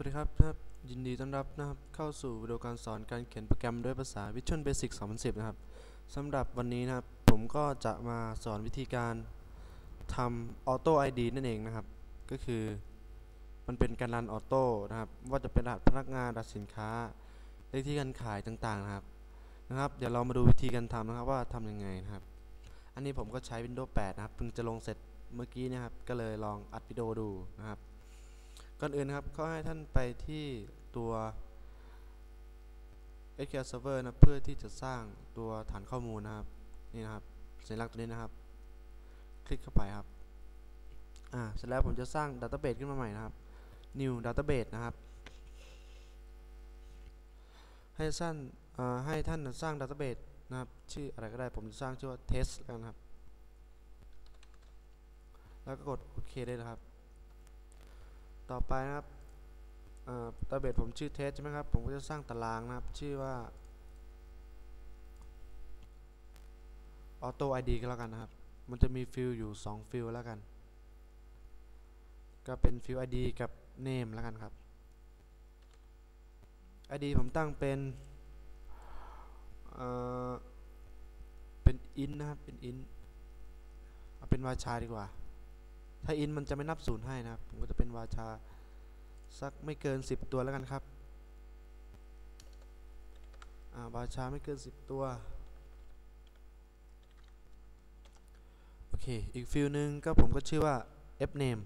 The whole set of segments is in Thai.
สวัสดีครับนะครับ ยินดีต้อนรับนะครับเข้าสู่วิดีโอการสอนการเขียนโปรแกรมด้วยภาษา Visual Basic 2010 นะครับสำหรับวันนี้นะครับ ผมก็จะมาสอนวิธีการทำ Auto ID นั่นเองนะครับ ก็คือมันเป็นการรันออโต้นะครับ ว่าจะเป็นรหัสพนักงานรหัสสินค้าเลขที่การขายต่างๆนะครับนะครับ เดี๋ยวเรามาดูวิธีการทำนะครับว่าทำยังไงนะครับ อันนี้ผมก็ใช้ Windows 8 นะครับเพิ่งจะลงเสร็จเมื่อกี้นะครับ ก็เลยลองอัดวิดีโอดูนะครับ ก่อนอื่นนะครับก็ให้ท่านไปที่ตัว SQL Server นะเพื่อที่จะสร้างตัวฐานข้อมูลนะครับนี่นะครับสัญลักษณ์ตัวนี้นะครับ คลิกเข้าไปครับอ่าเสร็จแล้วผมจะสร้าง Database ขึ้นมาใหม่นะครับ New Database นะครับ ให้สร้างให้ท่านสร้าง Database นะครับ ชื่ออะไรก็ได้ผมจะสร้างชื่อว่า Test แล้วนะครับ แล้วก็กดโอเคได้เลยครับ ต่อไปนะครับตาเบสผมชื่อเทสใช่ไหมครับ ผมก็จะสร้างตารางนะครับ ชื่อว่า Auto ID ก็แล้วกันนะครับ มันจะมีฟิลอยู่ 2 ฟิลแล้วกัน ก็เป็นฟิล ID กับ Name แล้วกันครับ ID ผมตั้งเป็นเป็น int นะครับ เป็น int เอาเป็นวาชาดีกว่า ถ้า int มันจะไม่นับศูนย์ให้นะครับ ผมก็จะเป็นวาชา สักไม่เกิน 10 ตัวแล้วกันครับวาชาไม่เกิน 10 ตัว โอเค อีกฟิลหนึ่งก็ผมก็ชื่อว่า f name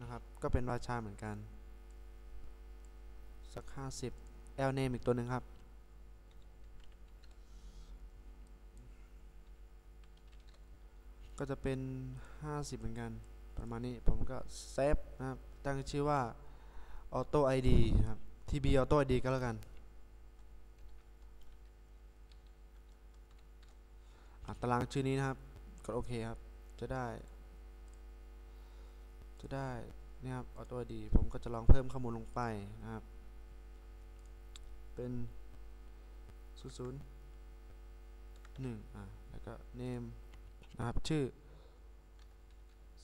นะครับ ก็เป็นวาชาเหมือนกัน สัก 50 l name อีกตัวหนึ่งครับ ก็จะเป็น 50 เหมือนกัน ประมาณนี้ผมก็เซฟนะครับ ตั้งชื่อว่า Auto ID ครับ TB Auto ID ก็แล้วกันตารางชื่อนี้นะครับ กดโอเคครับ จะได้ จะได้นี่ครับ Auto ID ผมก็จะลองเพิ่มข้อมูลลงไปนะครับ เป็น0 0 1อ่าแล้วก็ name นะครับ ชื่อ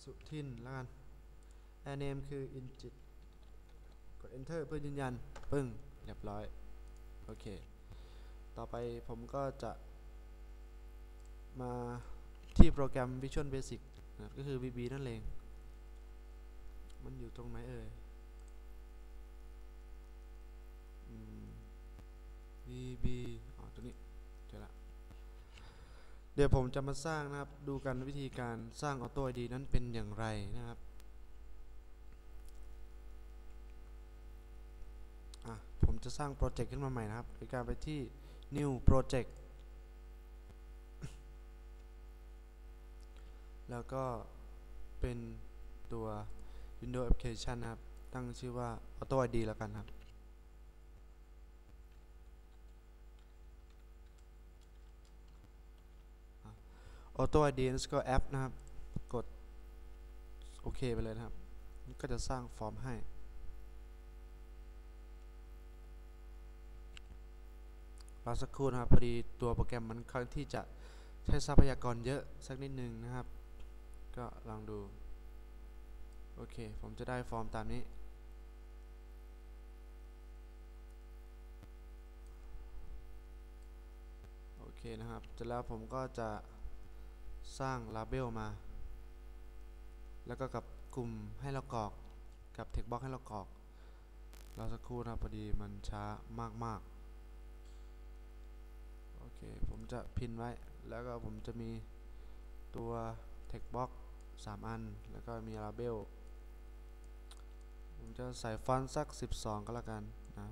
สุทินแล้วกัน air name คือ injit กด enter เพื่อยืนยัน ปึ้ง เรียบร้อย โอเค ต่อไปผมก็จะมาที่โปรแกรม Visual Basic นะก็คือ VB นั่นเอง มันอยู่ตรงไหนเอ่ย VB อ๋อตัวนี้เจอละ เดี๋ยวผมจะมาสร้างนะครับ ดูกันวิธีการสร้างออโต้ไอดีนั้นเป็นอย่างไรนะครับผมจะสร้างโปรเจกต์ขึ้นมาใหม่นะครับโดยการไปที่ new project แล้วก็เป็นตัว Windows Application นะครับ ตั้งชื่อว่า Auto ID แล้วกันครับ Auto ID แล้วก็แอปนะครับ กด โอเคไปเลยนะครับ ก็จะสร้างฟอร์มให้ รอสักครู่นะครับ พอดีตัวโปรแกรมมันค่อนที่จะใช้ทรัพยากรเยอะสักนิดนึงนะครับ ก็ลองดู โอเค ผมจะได้ฟอร์มตามนี้โอเคนะครับเสร็จแล้วผมก็จะ สร้าง label มา แล้วก็กับกลุ่มให้เรากรอก กับ text box ให้เรากรอก เราสักครู่นะพอดีมันช้ามากๆ โอเค ผมจะพินไว้ แล้วก็ผมจะมีตัว text box 3 อัน แล้วก็มี label ผมจะใส่ฟอนต์สัก 12 ก็แล้วกันนะ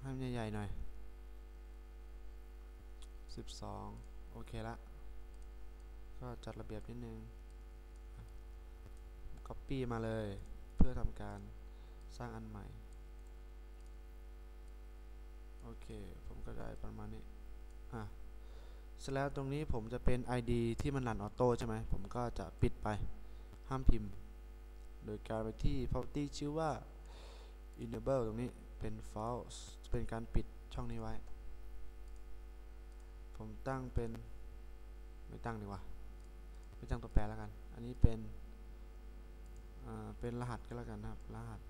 ให้มันใหญ่ๆหน่อย 12 โอเคละ ก็จัดระเบียบนิดนึง Copy มาเลย เพื่อทำการสร้างอันใหม่ โอเค ผมก็ได้ประมาณนี้อะเสร็จแล้วตรงนี้ผมจะเป็น ID ที่มันรันออโต้ใช่ไหม ผมก็จะปิดไป ห้ามพิมพ์ โดยการไปที่ property ชื่อว่า enable ตรงนี้เป็น false เป็นการปิดช่องนี้ไว้ ผมตั้งเป็น ไม่ตั้งดีกว่าไม่จ้งตัวแปรแล้วกัน อันนี้เป็นเป็นรหัสก็แล้วกันนะครับ รหัส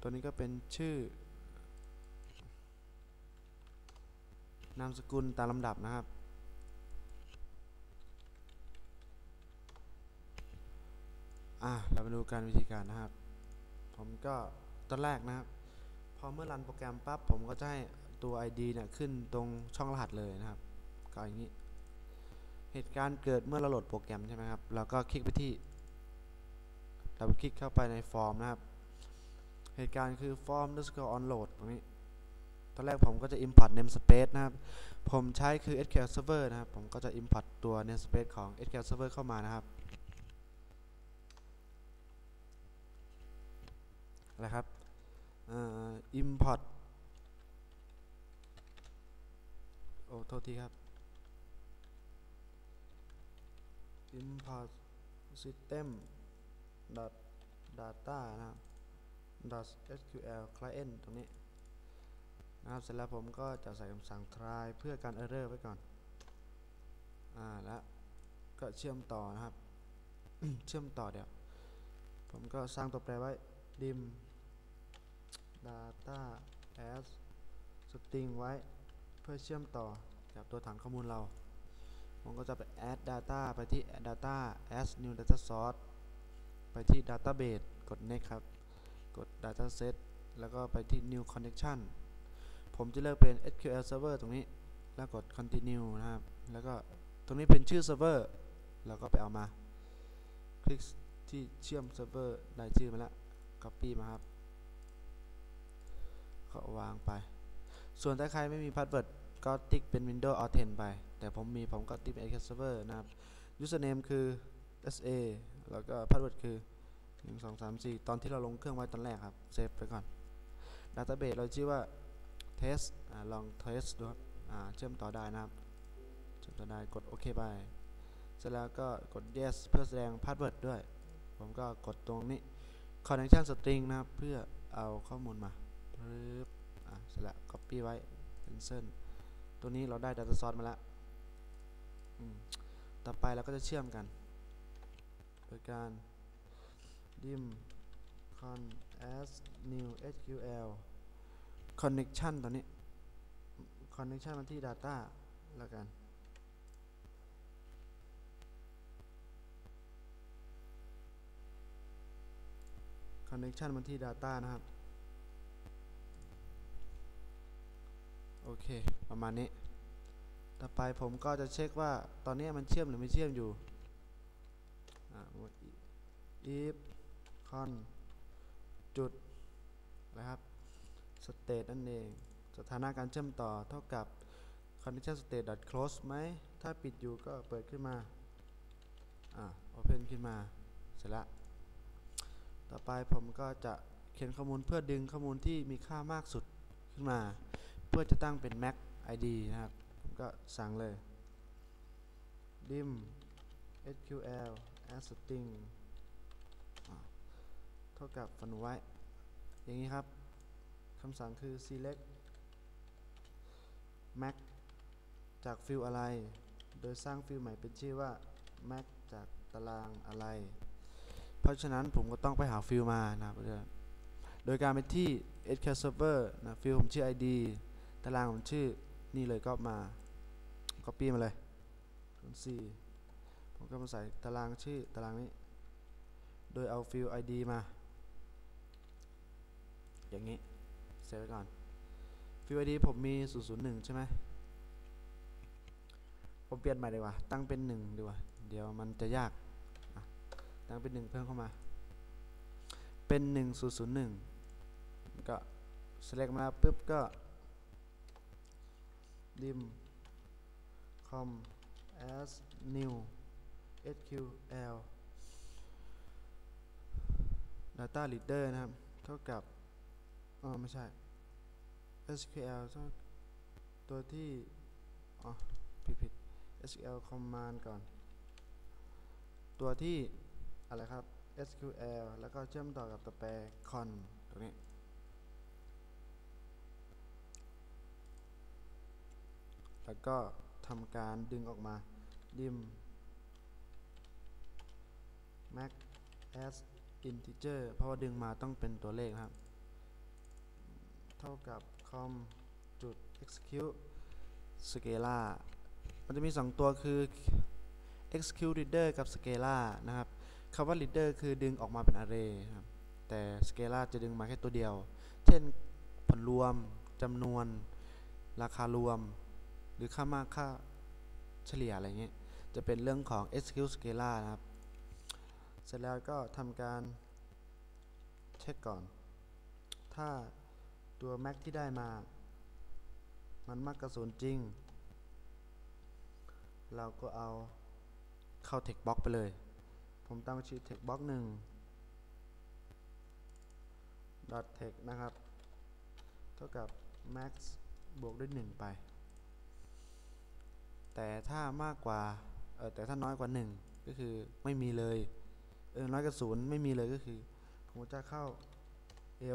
ตัวนี้ก็เป็นชื่อ นามสกุลตามลำดับนะครับ อะเรามาดูการวิธีการนะครับ ผมก็ตอนแรกนะครับ พอเมื่อรันโปรแกรมปั๊บผมก็จะให้ตัว ID เนี่ยขึ้นตรงช่องรหัสเลยนะครับ ก็อย่างนี้ เหตุการณ์เกิดเมื่อเราโหลดโปรแกรมใช่ไหมครับ เราก็คลิกไปที่เราคลิกเข้าไปในฟอร์มนะครับ เหตุการณ์คือ form underscore onload ตรงนี้ ตอนแรกผมก็จะ import namespace นะครับ ผมใช้คือ SQL Server นะครับ ผมก็จะ import ตัว namespace ของ SQL Server เข้ามานะครับ อะไรครับอ import โอ้โทษทีครับ import system dot data นะครับ dot sql client ตรงนี้นะครับ เสร็จแล้วผมก็จะใส่คำสั่ง try เพื่อการ error ไว้ก่อน อ่า แล้วก็เชื่อมต่อนะครับ เชื่อมต่อเดี๋ยว ผมก็สร้างตัวแปรไว้ dim data as string ไว้เพื่อเชื่อมต่อกับตัวฐานข้อมูลเรา ผมก็จะไป add data ไปที่ add data as new data source ไปที่ database กด next ครับ กด data set แล้วก็ไปที่ new connection ผมจะเลือกเป็น SQL server ตรงนี้ แล้วกด continue นะครับ แล้วก็ตรงนี้เป็นชื่อ server แล้วก็ไปเอามา คลิกที่เชื่อม server ได้ชื่อมาแล้ว copy มาครับ ก็วางไป ส่วนถ้าใครไม่มี password ก็ติ๊กเป็น Windows or 10 ไป แต่ผมมีผมก็ติ๊กเป็น SQL server นะครับ username คือ sa แล้วก็ password คือ 1 2 3 4 ตอนที่เราลงเครื่องไว้ตอนแรกครับเซฟไปก่อน database เราชื่อว่า test อลอง test ดูครับเชื่อมต่อได้นะครับ เชื่อมต่อได้กดโอเคไป เสร็จแล้วก็กด yes เพื่อแสดง password ด้วย ผมก็กดตรงนี้ connection string นะครับ เพื่อเอาข้อมูลมาปึ๊บอะเสร็จล้ว copy ไว้ pencil ตัวนี้เราได้ data source มาแล้วอืมต่อไปเราก็จะเชื่อมกัน โดยการ dim con as new sql connection ตัวนี้ connection มาที่ data แล้วกัน connection มาที่ data นะครับ โอเค ประมาณนี้ ต่อไปผมก็จะเช็คว่าตอนนี้มันเชื่อมหรือไม่เชื่อมอยู่อ่า if con จุดนะครับ state นั่นเอง สถานะการเชื่อมต่อเท่ากับ connection state close ไหม ถ้าปิดอยู่ก็เปิดขึ้นมา อ่า open ขึ้นมา เสร็จแล้ว ต่อไปผมก็จะเขียนข้อมูลเพื่อดึงข้อมูลที่มีค่ามากสุดขึ้นมา เพื่อจะตั้งเป็น mac id นะครับ ผมก็สั่งเลย dim sql as string เท่ากับฝันไว้ อย่างนี้ครับคำสั่งคือ select mac จากฟิลอะไร โดยสร้างฟิลใหม่เป็นชื่อว่า mac จากตารางอะไร เพราะฉะนั้นผมก็ต้องไปหาฟิลมานะครับเพื่อนโดยการไปที่ SQL Server นะฟิลผมชื่อ ID ตารางผมชื่อนี่เลยก็มา copy มาเลย04ผมก็มาใส่ตารางชื่อตารางนี้ โดยเอาฟิล ID มา อย่างนี้เซฟไว้ก่อนฟิล ID ผมมี 001 ใช่ไหมผมเปลี่ยนใหม่ดีกว่า ตั้งเป็น 1 ดีกว่า เดี๋ยวมันจะยาก ตั้งเป็น1เพิ่มเข้ามา เป็น1001ก็ select มาปุ๊บก็ dim com as new sql data reader นะครับ เท่ากับอ๋อไม่ใช่ SQL เท่าตัวที่ อ๋อ ผิดผิด SQL command ก่อน ตัวที่ อะไรครับ SQL แล้วก็เชื่อมต่อกับตัวแปร con ตรงนี้ แล้วก็ทำการดึงออกมา dim max as integer เพราะว่าดึงมาต้องเป็นตัวเลขครับ เท่ากับ com จุด execute scalar มันจะมี 2 ตัวคือ execute reader กับ scalar นะครับ คำว่า reader คือดึงออกมาเป็น array ครับ แต่ scalar จะดึงมาแค่ตัวเดียว เช่นผลรวมจำนวน ราคารวม หรือค่ามากค่าเฉลี่ยอะไรเงี้ย จะเป็นเรื่องของ execute scalar นะครับ เสร็จแล้วก็ทำการเช็คก่อน ถ้าตัว max ที่ได้มา มันมากกว่าศูนย์จริง เราก็เอาเข้า text box ไปเลย ผมตั้งชื่อ text box 1 dot text นะครับ เท่ากับ max บวกด้วย 1 ไป แต่ถ้ามากกว่า เออแต่ถ้าน้อยกว่า 1 ก็คือไม่มีเลย เออน้อยกว่าศูนย์ไม่มีเลยก็คือ ผมจะเข้า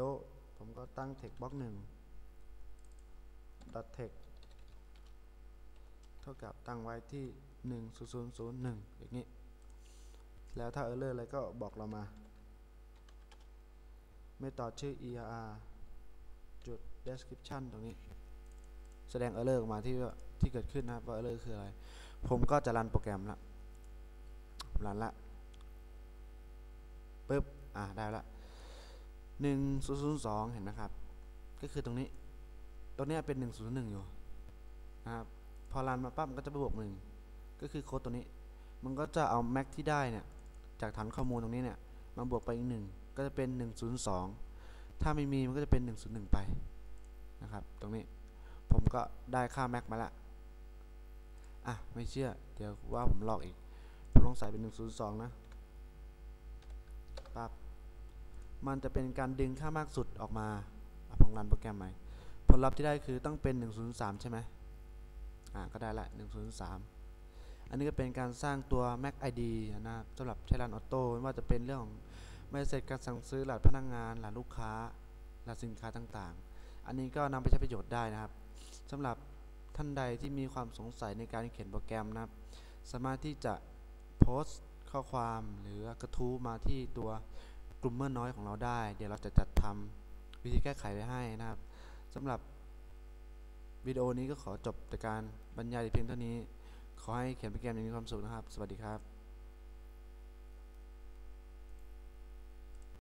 l ผมก็ตั้ง text box 1 dot text เท่ากับตั้งไว้ที่ 10001 อย่างนี้ แล้วถ้า error อะไรก็บอกเรามาไม่ต่อชื่อ err จุด description ตรงนี้ แสดง error ออกมาที่ที่เกิดขึ้นนะครับว่า error คืออะไร ผมก็จะรันโปรแกรมละรันละปึ๊บ อ่าได้ละ1002 เห็นนะครับ ก็คือตรงนี้ ตรงนี้เป็น 101 อยู่นะครับ พอรันมาปั๊บมันก็จะไปบวกหนึ่งก็คือโค้ดตัวนี้ มันก็จะเอาแม็กที่ได้เนี่ย จากฐานข้อมูลตรงนี้เนี่ยมาบวกไปอีกหนึ่งก็จะเป็น 102 ถ้าไม่มีมันก็จะเป็น 101 ไปนะครับ ตรงนี้ผมก็ได้ค่าแม็กมาละอะ ไม่เชื่อ เดี๋ยวว่าผมหลอกอีกผมลองใส่เป็น 102 นะปั๊บมันจะเป็นการดึงค่ามากสุดออกมาอะผมรันโปรแกรมใหม่ ผลลัพธ์ที่ได้คือต้องเป็น 103 ใช่ไหมอ่าก็ได้ละ 103 อันนี้ก็เป็นการสร้างตัว Mac ID นะครับสำหรับใช้รันออโต้ไม่ว่าจะเป็นเรื่องของไม่เสร็จการสั่งซื้อหลัดพนักงงานหลัดลูกค้าหลัดสินค้าต่างๆ อันนี้ก็นำไปใช้ประโยชน์ได้นะครับสำหรับท่านใดที่มีความสงสัยในการเขียนโปรแกรมนะครับ สามารถที่จะโพสต์ข้อความหรือกระทู้มาที่ตัวกลุ่มเมื่อน้อยของเราได้ เดี๋ยวเราจะจัดทำวิธีแก้ไขไว้ให้นะครับสำหรับวิดีโอนี้ก็ขอจบแต่การบรรยายเพียงเท่านี้ ขอให้เขียนโปรแกรมอย่งมีความสุขนะครับ สวัสดีครับ